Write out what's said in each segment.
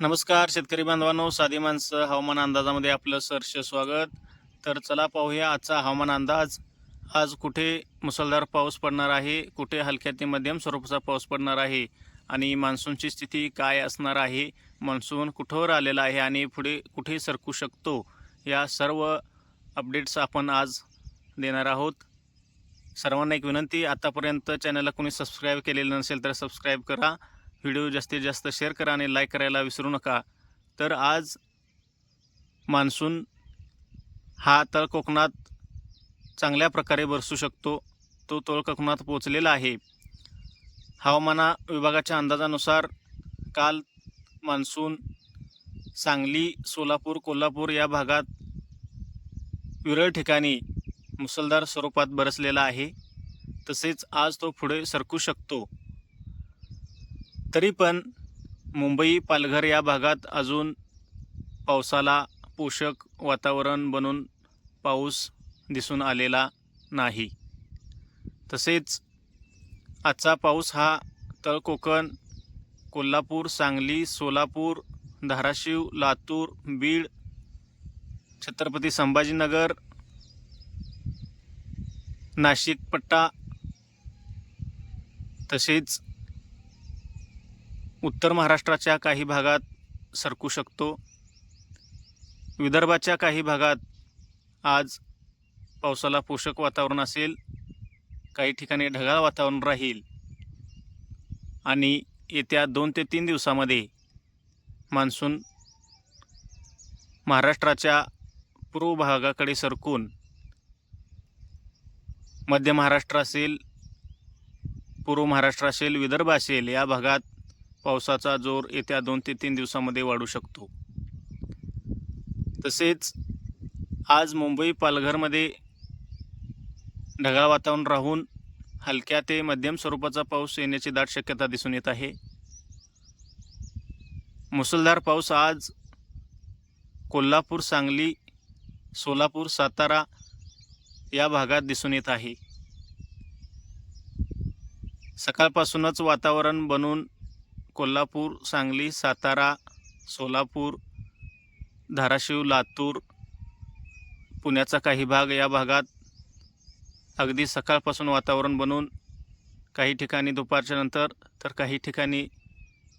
नमस्कार शेतकरी बांधवांनो. साधी माणसं हवामान अंदाजामध्ये आपलं सहर्ष स्वागत. तर चला पाहूया आजचा हवामान अंदाज. आज कुठे मुसळधार पाऊस पडणार आहे? कुठे हलक्या ते मध्यम स्वरूपाचा पाऊस पडणार आहे? आणि मान्सूनची स्थिती काय असणार आहे? मान्सून कुठवर आलेला आहे आणि पुढे कुठे सरकू शकतो? या सर्व अपडेट्स आपण आज देणार आहोत. सर्वांना एक विनंती आतापर्यंत चॅनलला कोणी सबस्क्राईब केलेलं नसेल तर सबस्क्राईब करा. व्हिडिओ जास्तीत जास्त शेअर करा आणि लाईक करायला विसरू नका. तर आज मान्सून हा तळ कोकणात चांगल्या प्रकारे बरसू शकतो. तो तळ कोकणात पोचलेला आहे. हवामाना विभागाच्या अंदाजानुसार काल मान्सून सांगली सोलापूर कोल्हापूर या भागात विरळ ठिकाणी मुसळधार स्वरूपात बरसलेला आहे. तसेच आज तो पुढे सरकू शकतो. तरी पण मुंबई पालघर या भागात अजून पावसाला पोषक वातावरण बनून पाऊस दिसून आलेला नाही. तसेच आजचा पाऊस हा तळ कोकण कोल्हापूर सांगली सोलापूर धाराशिव लातूर बीड छत्रपती संभाजीनगर नाशिक पट्टा तसेच उत्तर महाराष्ट्राच्या काही भागात सरकू शकतो. विदर्भाच्या काही भागात आज पावसाला पोषक वातावरण असेल. काही ठिकाणी ढगाळ वातावरण राहील. आणि येत्या दोन ते तीन दिवसामध्ये मान्सून महाराष्ट्राच्या पूर्व भागाकडे सरकून मध्य महाराष्ट्र असेल पूर्व महाराष्ट्र असेल विदर्भ असेल या भागात पावसाचा जोर येत्या दोन ते तीन दिवसामध्ये वाढू शकतो. तसेच आज मुंबई पालघरमध्ये ढगाळ वातावरण राहून हलक्या ते मध्यम स्वरूपाचा पाऊस येण्याची दाट शक्यता दिसून येत आहे. मुसळधार पाऊस आज कोल्हापूर सांगली सोलापूर सातारा या भागात दिसून येत आहे. सकाळपासूनच वातावरण बनून कोल्हापूर सांगली सातारा सोलापूर धाराशिव लातूर पुण्याचा काही भाग या भागात अगदी सकाळपासून वातावरण बनून काही ठिकाणी दुपारच्या नंतर तर काही ठिकाणी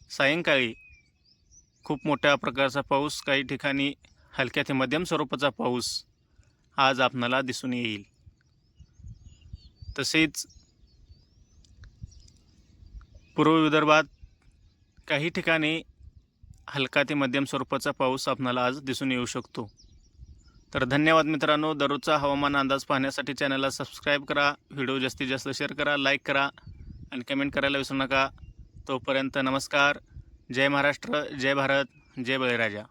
सायंकाळी खूप मोठ्या प्रकारचा पाऊस काही ठिकाणी हलक्या ते मध्यम स्वरूपाचा पाऊस आज आपणाला दिसून येईल. तसेच पूर्व विदर्भात काही ठिकाणी हलका ते मध्यम स्वरूपाचा पाऊस आपणाला आज दिसून येऊ शकतो. तर धन्यवाद मित्रांनो. दररोजचा हवामान अंदाज पाहण्यासाठी चॅनलला सबस्क्राईब करा. व्हिडिओ जास्तीत जास्त शेअर करा लाईक करा आणि कमेंट करायला विसरू नका. तोपर्यंत नमस्कार. जय महाराष्ट्र जय भारत जय बळीराजा.